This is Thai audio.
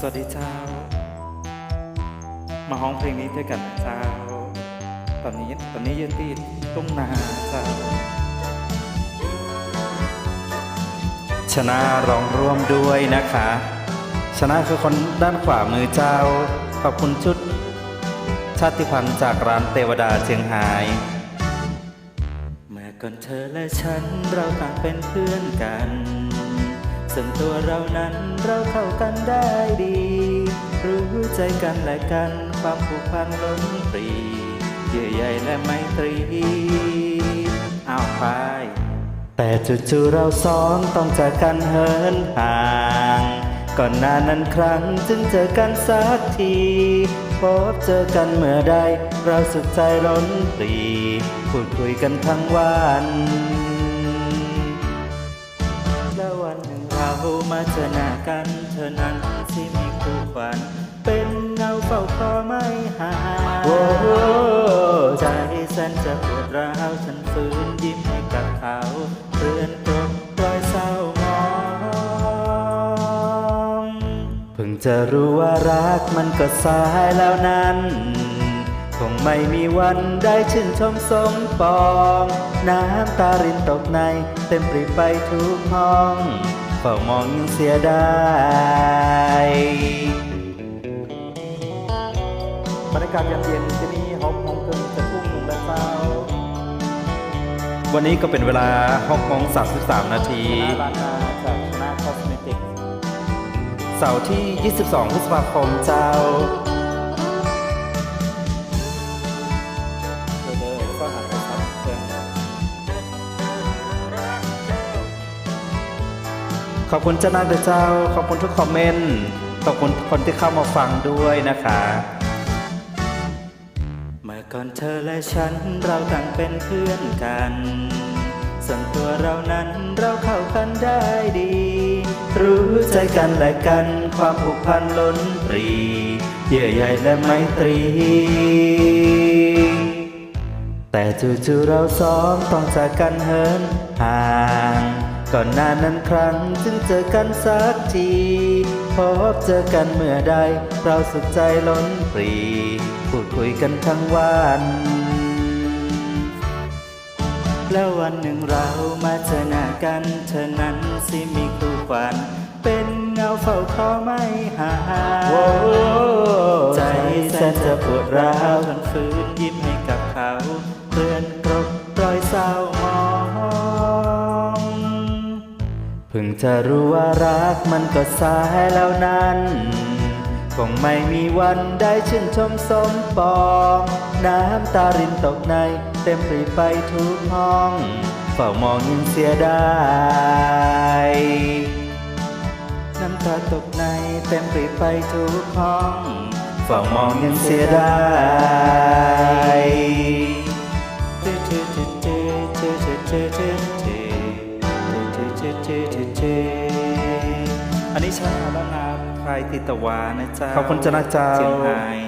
สวัสดีเจ้า มาห้องเพลงนี้ด้วยกันเจ้า ตอนนี้ตอนนี้ยืนที่ตุ้งนาเจ้า ชนะร้องร่วมด้วยนะคะ ชนะคือคนด้านขวามือเจ้า ขอบคุณชุด ชาติพันธ์จากร้านเทวดาเชียงไฮ้เมื่อก่อนเธอและฉันเราต่างเป็นเพื่อนกัน ส่วนตัวเรานั้นเราเข้ากันได้ดี รู้ใจกันและกันความผูกพันล้นปรีเยื่อใยและไมตรีเอาไปแต่จู่ๆเราสองต้องจากกันเหินห่าง ก่อนหน้านั้นครั้งจึงเจอกันสักที พบเจอกันเมื่อใดเราสุขใจล้นปรีพูดคุยกันทั้งวัน มาเจอหน้ากันเธอนั้นที่มีคู่ฝัน เป็นเงาเฝ้าคอไม่หายโอ้โหใจแสนจะปวดร้าวฉันฝืนยิ้มให้กับเขาเรือนตกรอยเศร้ามองเพิ่งจะรู้ว่ารักมันก็สายแล้วนั้นคงไม่มีวันได้ชื่นชมสมปอง น้ำตารินตกในเต็มปรีไปทุกห้อง ฝ้ามองยังเสียดายบรรยากาศยามเย็นที่นี่หกโมงครึ่งจะทุ่มหนึ่งแล้วเช้าวันนี้ก็เป็นเวลา6โมง33นาทีร้านนาจากชนะคอสเมติกเสาร์ที่ 22 พฤษภาคมเจ้า ขอบคุณเจ้านาเดอเจ้า ขอบคุณทุกคอมเมนต์ขอบคุณคนที่เข้ามาฟังด้วยนะคะ เมื่อก่อนเธอและฉันเราต่างเป็นเพื่อนกัน ส่วนตัวเรานั้นเราเข้ากันได้ดี รู้ใจกันและกันความผูกพันล้นปรี เยื่อใยและไมตรี แต่จู่ๆเราสองต้องจากกันเหินห่าง ก่อนหน้านั้นครั้งจึงเจอกันสักที พบเจอกันเมื่อใด เราสุขใจล้นปรี พูดคุยกันทั้งวัน แล้ววันหนึ่งเรามาเจอหน้ากันเธอนั้นสิมีคู่ควันเป็นเงาเฝ้าคอไม่หายใจแสนจะปวดร้าวทันฝืนยิ้มให้กับเขาเพื่อนกรบรอยเศร้า พิ่งจะรู้ว่ารักมันก็สายแล้วนั้น คงไม่มีวันได้ชื่นชมสมปอง น้ำตารินตกในเต็มปรีไปทุกห้อง เฝ้ามองยังเสียดายน้ำตาตกในเต็มปรีไปทุกห้อง เฝ้ามองยังเสียดาย จเจเจอันนี้ชาแล้วนาใครติตะวานะจ๊ะขอบคุณจนะเจ้าเชียงราย